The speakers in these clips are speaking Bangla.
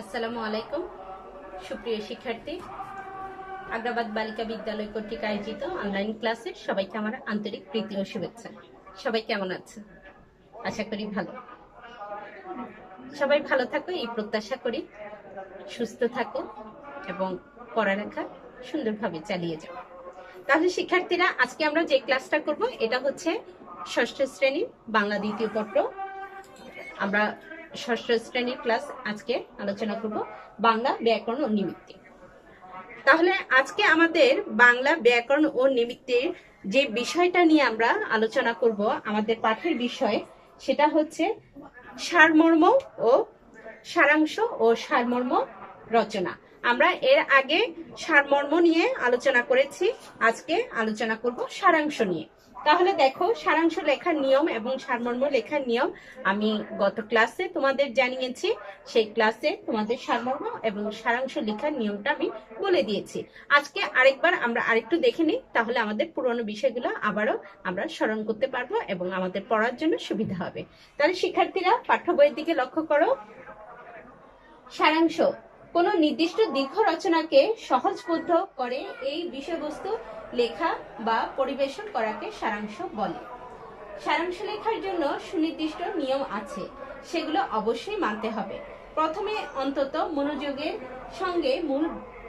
আসসালামু আলাইকুম। সুপ্রিয় শিক্ষার্থী, আগ্রাবাদ বালিকা বিদ্যালয় কর্তৃক আয়োজিত অনলাইন ক্লাসে সবাইকে আমার আন্তরিক প্রীতি ও শুভেচ্ছা। সবাই কেমন আছে আশা করি ভালো। সবাই ভালো থাকো, এই প্রত্যাশা করি। সুস্থ থাকো এবং পড়ালেখা সুন্দরভাবে চালিয়ে যাও। তাহলে শিক্ষার্থীরা, আজকে আমরা যে ক্লাসটা করব, এটা হচ্ছে ষষ্ঠ শ্রেণি বাংলা দ্বিতীয় পত্র। আমরা ষষ্ঠ শ্রেণির ক্লাস আজকে আলোচনা করব বাংলা ব্যাকরণ ও নিমিত্তে। তাহলে আজকে আমাদের বাংলা ব্যাকরণ ও নিমিত্তের যে বিষয়টা নিয়ে আমরা আলোচনা করব, আমাদের পাঠের বিষয়, সেটা হচ্ছে সারমর্ম ও সারাংশ ও সারমর্ম রচনা। আমরা এর আগে সারমর্ম নিয়ে আলোচনা করেছি, আজকে আলোচনা করব সারাংশ নিয়ে। তাহলে দেখো, সারাংশ লেখার নিয়ম এবং সারমর্ম লেখার নিয়ম আমি গত ক্লাসে তোমাদের জানিয়েছি। সেই ক্লাসে তোমাদের সারমর্ম এবং সারাংশ লেখার নিয়মটা আমি বলে দিয়েছি। আজকে আরেকবার আমরা আরেকটু দেখে নিই, তাহলে আমাদের পুরনো বিষয়গুলো আবারও আমরা স্মরণ করতে পারব এবং আমাদের পড়ার জন্য সুবিধা হবে। তাহলে শিক্ষার্থীরা পাঠ্য বইয়ের দিকে লক্ষ্য করো। সারাংশ কোন নির্দিষ্ট দীর্ঘ রচনাকে সহজবোধ্য করে এই বিষয়বস্তু লেখা বা পরিবেশন করাকে সারাংশ বলে। সারাংশ লেখার জন্য সুনির্দিষ্ট নিয়ম আছে, সেগুলো অবশ্যই মানতে হবে। প্রথমে অন্তত মনোযোগের সঙ্গে মূল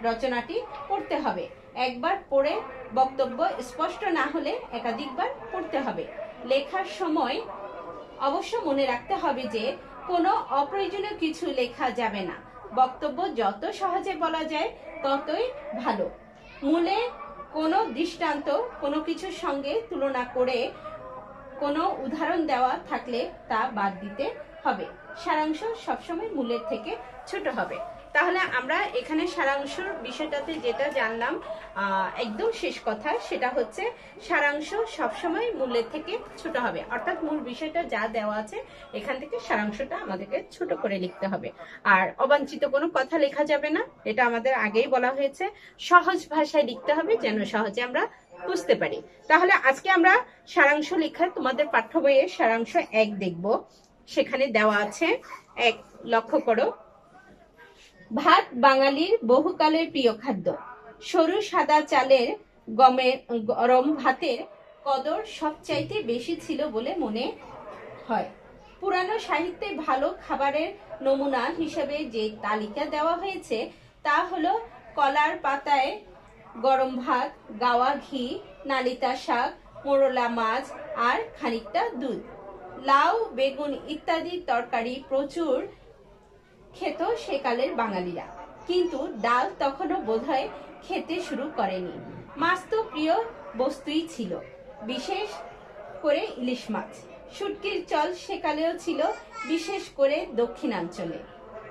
রচনাটি পড়তে হবে। একবার পড়ে বক্তব্য স্পষ্ট না হলে একাধিকবার পড়তে হবে। লেখার সময় অবশ্য মনে রাখতে হবে যে কোনো অপ্রয়োজনীয় কিছু লেখা যাবে না। বক্তব্য যত সহজে বলা যায় ততই ভালো। মূলে কোনো দৃষ্টান্ত, কোনো কিছুর সঙ্গে তুলনা করে কোনো উদাহরণ দেওয়া থাকলে তা বাদ দিতে হবে। সারাংশ সবসময় মূলের থেকে ছোট হবে। তাহলে আমরা এখানে সারাংশর বিষয়টাতে যেটা জানলাম একদম শেষ কথা, সেটা হচ্ছে সারাংশ সবসময় মূল্যের থেকে ছোট হবে। অর্থাৎ মূল বিষয়টা যা দেওয়া আছে, এখান থেকে সারাংশটা আমাদেরকে ছোট করে লিখতে হবে। আর অবাঞ্ছিত কোনো কথা লেখা যাবে না, এটা আমাদের আগেই বলা হয়েছে। সহজ ভাষায় লিখতে হবে, যেন সহজে আমরা বুঝতে পারি। তাহলে আজকে আমরা সারাংশ লেখা তোমাদের পাঠ্য বইয়ে সারাংশ এক দেখব। সেখানে দেওয়া আছে, এক, লক্ষ্য করো। ভাত বাঙালির বহুকালের প্রিয় খাদ্য। সরু সাদা চালের গমের গরম ভাতের কদর সবচাইতে বেশি ছিল বলে মনে হয়। পুরানো সাহিত্যে ভালো খাবারের নমুনা হিসেবে যে তালিকা দেওয়া হয়েছে, তা হলো কলার পাতায় গরম ভাত, গাওয়া ঘি, নালিতা শাক, মোরলা মাছ আর খানিকটা দুধ। লাউ, বেগুন ইত্যাদি তরকারি প্রচুর খেত সেকালের বাঙালিরা। কিন্তু ডাল তখনও বোধহয় খেতে শুরু করেনি। মাছ তো প্রিয় বস্তুই ছিল, বিশেষ করে ইলিশ মাছ। শুটকির চল সেকালেও ছিল, বিশেষ করে দক্ষিণাঞ্চলে।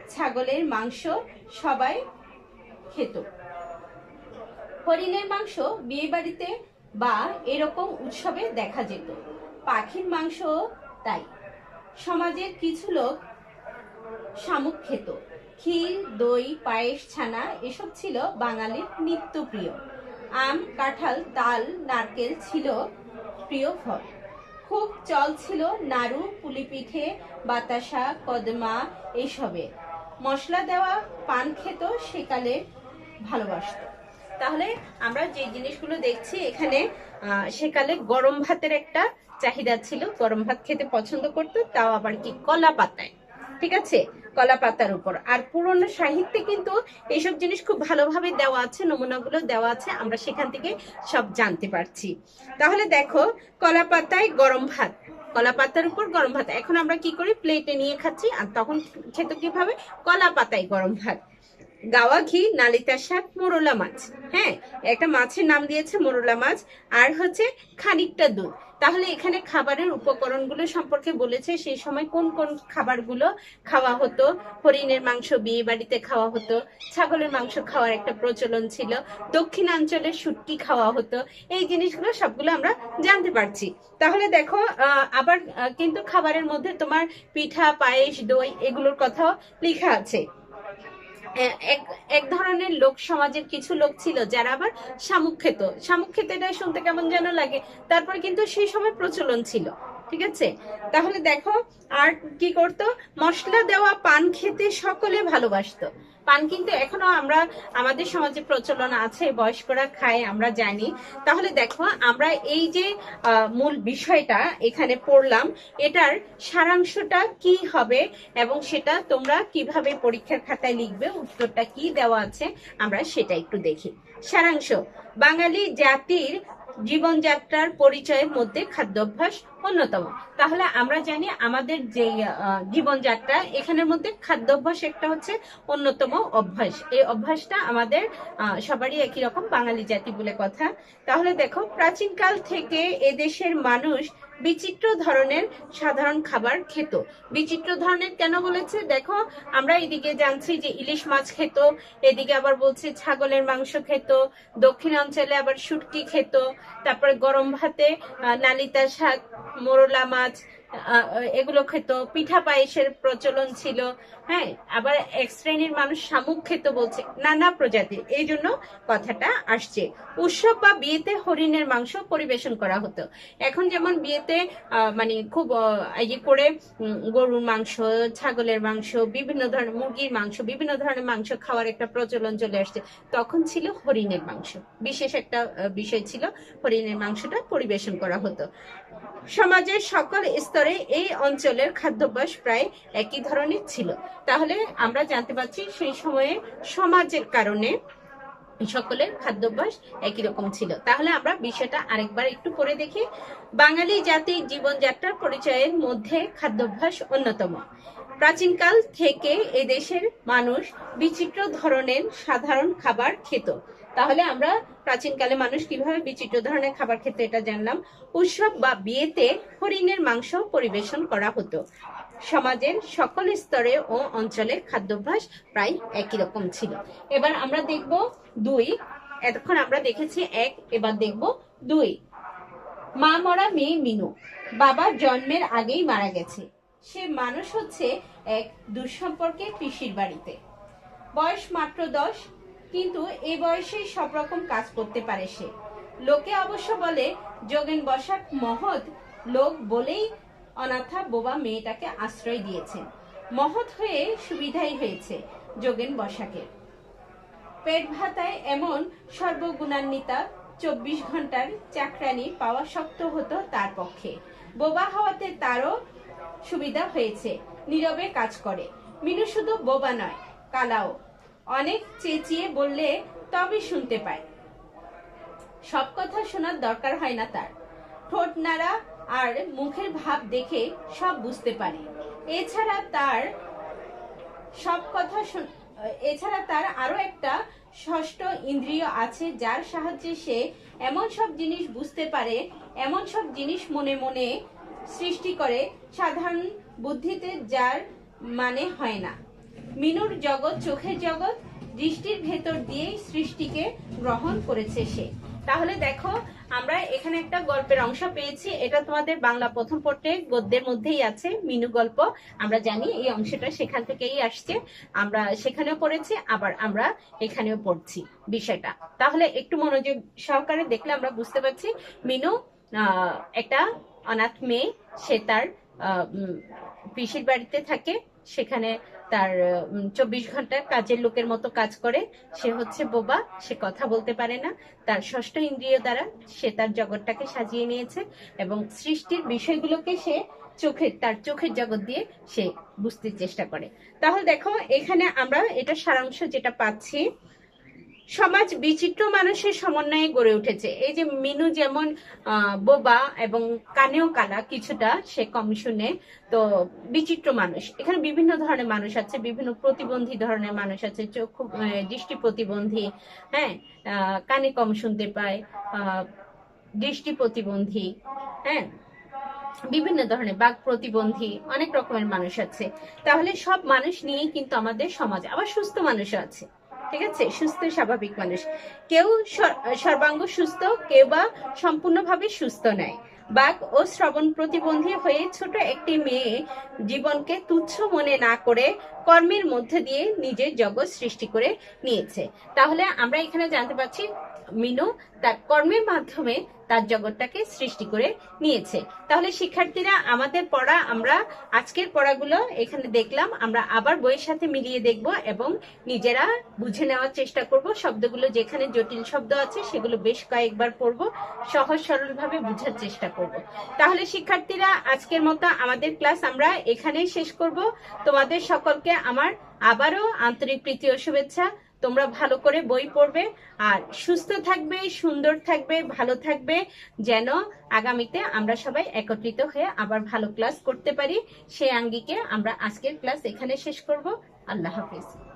ছাগলের মাংস সবাই খেত। হরিণের মাংস বিয়ে বাড়িতে বা এরকম উৎসবে দেখা যেত। পাখির মাংস তাই। সমাজের কিছু লোক শামুক খেত ক্ষীর, দই, পায়েস, ছানা, এসব ছিল বাঙালির নিত্য প্রিয় আম, কাঁঠাল, তাল, নারকেল ছিল প্রিয় ফল। খুব চল ছিল নাড়ু পুলি পিঠে বাতাসা, কদমা এইসবে। মশলা দেওয়া পান খেত সেকালে ভালোবাসত। তাহলে আমরা যে জিনিসগুলো দেখছি এখানে সেকালে গরম ভাতের একটা চাহিদা ছিল। গরম ভাত খেতে পছন্দ করতো, তাও আবার কি কলা পাতায়। ঠিক আছে? কলা পাতার উপর। আর পুরনো সাহিত্যে কিন্তু এইসব জিনিস খুব ভালোভাবে দেওয়া আছে, নমুনাগুলো দেওয়া আছে, আমরা সেখান থেকে সব জানতে পারছি। তাহলে দেখো কলা পাতায় গরম ভাত। কলা পাতার উপর গরম ভাত। এখন আমরা কি করি? প্লেটে নিয়ে খাচ্ছি, আর তখন খেত কীভাবে কলা পাতায় গরম ভাত। গাওয়া ঘি নালিতা শাক মোরলা মাছ। হ্যাঁ একটা মাছের নাম দিয়েছে মোরলা মাছ, আর হচ্ছে খানিকটা দুধ। তাহলে এখানে খাবারের উপকরণগুলো সম্পর্কে বলেছে, সেই সময় কোন কোন খাবারগুলো খাওয়া হতো? হরিণের মাংস, বিয়ে বাড়িতে খাওয়া হতো, ছাগলের মাংস খাওয়ার একটা প্রচলন ছিল দক্ষিণাঞ্চলে শুটকি খাওয়া হতো, এই জিনিসগুলো সবগুলো আমরা জানতে পারছি। তাহলে দেখো আবার কিন্তু খাবারের মধ্যে তোমার পিঠা, পায়েস, দই, এগুলোর কথাও লেখা আছে। এক ধরনের লোক সমাজের কিছু লোক ছিল যারা আবার শামুক খেত। শামুক খেতে শুনতে কেমন যেন লাগে। তারপর কিন্তু সেই সময় প্রচলন ছিল। ঠিক আছে? তাহলে দেখো, আর কি করতো? মশলা দেওয়া পান খেতে সকলে ভালোবাসতো। পান কিন্তু এখনও আমরা, আমাদের সমাজে প্রচলন আছে, বয়স্করা খায়, আমরা জানি। তাহলে দেখো, আমরা এই যে মূল বিষয়টা এখানে পড়লাম, এটার সারাংশটা কি হবে এবং সেটা তোমরা কীভাবে পরীক্ষার খাতায় লিখবে, উত্তরটা কি দেওয়া আছে, আমরা সেটা একটু দেখি। সারাংশ, বাঙালি জাতির জীবনযাত্রার পরিচয়ের মধ্যে খাদ্যাভ্যাস অন্যতম। তাহলে আমরা জানি আমাদের যে জীবনযাত্রা, এখানের মধ্যে খাদ্যাভ্যাস একটা হচ্ছে অন্যতম অভ্যাস। এই অভ্যাসটা আমাদের সবারই একই রকম, বাঙালি জাতি বলে কথা। তাহলে দেখো, প্রাচীনকাল থেকে এদেশের মানুষ বিচিত্র ধরনের সাধারণ খাবার খেত। বিচিত্র ধরনের কেন বলেছে? দেখো, আমরা এদিকে জানছি যে ইলিশ মাছ খেত, এদিকে আবার বলছে ছাগলের মাংস খেত দক্ষিণ অঞ্চলে আবার শুটকি খেত, তারপরে গরম ভাতে নালিতা শাক মোরলা মাছ এগুলো খেত। পিঠা পায়েসের প্রচলন ছিল। হ্যাঁ আবার এক শ্রেণির মানুষ শামুক খেত বলছে, নানা প্রজাতির এই জন্য কথাটা আসছে। উৎসব বা বিয়েতে হরিণের মাংস পরিবেশন করা হতো। এখন যেমন বিয়েতে মানে খুব ইয়ে করে গরুর মাংস, ছাগলের মাংস, বিভিন্ন ধরনের মুরগির মাংস, বিভিন্ন ধরনের মাংস খাওয়ার একটা প্রচলন চলে আসছে। তখন ছিল হরিণের মাংস। বিশেষ একটা বিষয় ছিল হরিণের মাংসটা পরিবেশন করা হতো। সমাজের সকল স্তরে এই অঞ্চলের খাদ্যাভ্যাস প্রায় একই ধরনের ছিল। তাহলে আমরা জানতে পারছি সেই সময়ে সমাজের কারণে সকলের খাদ্যাভ্যাস একই রকম ছিল। তাহলে আমরা বিষয়টা আরেকবার একটু পড়ে দেখি। বাঙালি জাতির জীবনযাত্রার পরিচয়ের মধ্যে খাদ্যাভ্যাস অন্যতম। প্রাচীনকাল থেকে এদেশের মানুষ বিচিত্র ধরনের সাধারণ খাবার খেত। তাহলে আমরা প্রাচীনকালে মানুষ কীভাবে বিচিত্র ধরনের খাবার খেতে এটা জানলাম। উৎসব বা বিয়েতে হরিণের মাংস পরিবেশন করা হতো। সমাজের সকল স্তরে ও অঞ্চলে খাদ্যাভ্যাস প্রায় একই রকম ছিল। এবার আমরা দেখব দুই। এতক্ষণ আমরা দেখেছি এক, এবার দেখব দুই। মা মরা মেয়ে মিনু। বাবা জন্মের আগেই মারা গেছে। সে মানুষ হচ্ছে এক দুঃসম্পর্কে পিসির বাড়িতে। বয়স মাত্র দশ। কিন্তু এই বয়সেই সব রকম কাজ করতে পারে সে। লোকে অবশ্য বলে, যোগেন বসাক মহৎ। লোক বলেই অনাথা বোবা মেয়েটাকে আশ্রয় দিয়েছেন। মহৎ হয়ে সুবিধাই হয়েছে যোগেন বসাকের। পেট ভাতায় এমন সর্বগুণান্বিতা চব্বিশ ঘণ্টার চাকরানি পাওয়া শক্ত হতো তার পক্ষে। বোবা হওয়াতে তারও সুবিধা হয়েছে, নীরবে কাজ করে। মিনু শুধু বোবা নয়, কালাও। অনেক চেঁচিয়ে বললে তবে শুনতে পায়। সব কথা শোনার দরকার হয় না তার। ঠোঁট নাড়া আর মুখের ভাব দেখে সব বুঝতে পারে। এছাড়া তার সব কথা এছাড়া তার আরও একটা ষষ্ঠ ইন্দ্রিয় আছে যার সাহায্যে সে এমন সব জিনিস বুঝতে পারে, এমন সব জিনিস মনে মনে সৃষ্টি করে সাধারণ বুদ্ধিতে যার মানে হয় না। মিনুর জগৎ, চোখের জগৎ, দৃষ্টির ভেতর দিয়েই সৃষ্টিকে গ্রহণ করেছে সে। তাহলে দেখো, আমরা এখানে একটা গল্পের অংশ পেয়েছি। এটা তোমাদের বাংলা প্রথম পত্রে গদ্যের মধ্যেই আছে, মিনু গল্প। আমরা জানি এই অংশটা সেখান থেকেই আসছে। আমরা সেখানেও পড়েছি, আবার আমরা এখানেও পড়ছি বিষয়টা। তাহলে একটু মনোযোগ সহকারে দেখলে আমরা বুঝতে পারছি, মিনু একটা অনাথ মেয়ে, সে তার পিসির বাড়িতে থাকে। সেখানে তার চব্বিশ ঘণ্টা কাজের লোকের মতো কাজ করে। সে হচ্ছে বোবা, সে কথা বলতে পারে না। তার ষষ্ঠ ইন্দ্রিয় দ্বারা সে তার জগৎটাকে সাজিয়ে নিয়েছে এবং সৃষ্টির বিষয়গুলোকে সে চোখের তার চোখের জগৎ দিয়ে সে বুঝতে চেষ্টা করে। তাহলে দেখো, এখানে আমরা এটা সারাংশ যেটা পাচ্ছি সমাজ বিচিত্র মানুষের সমন্বয়ে গড়ে উঠেছে। এই যে মিনু যেমন বোবা এবং কানেও কালা কিছুটা সে কম শুনে তো বিচিত্র মানুষ। এখানে বিভিন্ন ধরনের মানুষ আছে, বিভিন্ন প্রতিবন্ধী ধরনের মানুষ আছে, চক্ষু দৃষ্টি প্রতিবন্ধী হ্যাঁ কানে কম শুনতে পায় দৃষ্টি প্রতিবন্ধী হ্যাঁ বিভিন্ন ধরনের বাক প্রতিবন্ধী, অনেক রকমের মানুষ আছে। তাহলে সব মানুষ নিয়েই কিন্তু আমাদের সমাজ, আবার সুস্থ মানুষও আছে। ঠিক আছে? সুস্থ, স্বাভাবিক মানুষ। কেউ সর- সর্বাঙ্গ সুস্থ, কেউ বা সম্পূর্ণভাবে সুস্থ নয় বাঘ ও শ্রবণ প্রতিবন্ধী হয়ে ছোট একটি মেয়ে জীবনকে তুচ্ছ মনে না করে কর্মের মধ্যে দিয়ে নিজের জগৎ সৃষ্টি করে নিয়েছে। তাহলে আমরা এখানে জানতে পারছি মিনু তার কর্মের মাধ্যমে তার জগৎটাকে সৃষ্টি করে নিয়েছে। তাহলে শিক্ষার্থীরা, আমাদের পড়া আমরা, আজকের পড়াগুলো এখানে দেখলাম। আমরা আবার বইয়ের সাথে মিলিয়ে দেখব এবং নিজেরা বুঝে নেওয়ার চেষ্টা করব। শব্দগুলো যেখানে জটিল শব্দ আছে, সেগুলো বেশ কয়েকবার পড়ব, সহজ সরলভাবে বুঝার চেষ্টা করব। তাহলে শিক্ষার্থীরা, আজকের মতো আমাদের ক্লাস আমরা এখানেই শেষ করব। তোমাদের সকলকে আমার আবারও আন্তরিক প্রীতি ও শুভেচ্ছা। তোমরা ভালো করে বই পড়বে আর সুস্থ থাকবে, সুন্দর থাকবে, ভালো থাকবে, যেন আগামীতে আমরা সবাই একত্রিত হয়ে আবার ভালো ক্লাস করতে পারি। সেই আঙ্গিকে আমরা আজকের ক্লাস এখানে শেষ করব। আল্লাহ হাফিজ।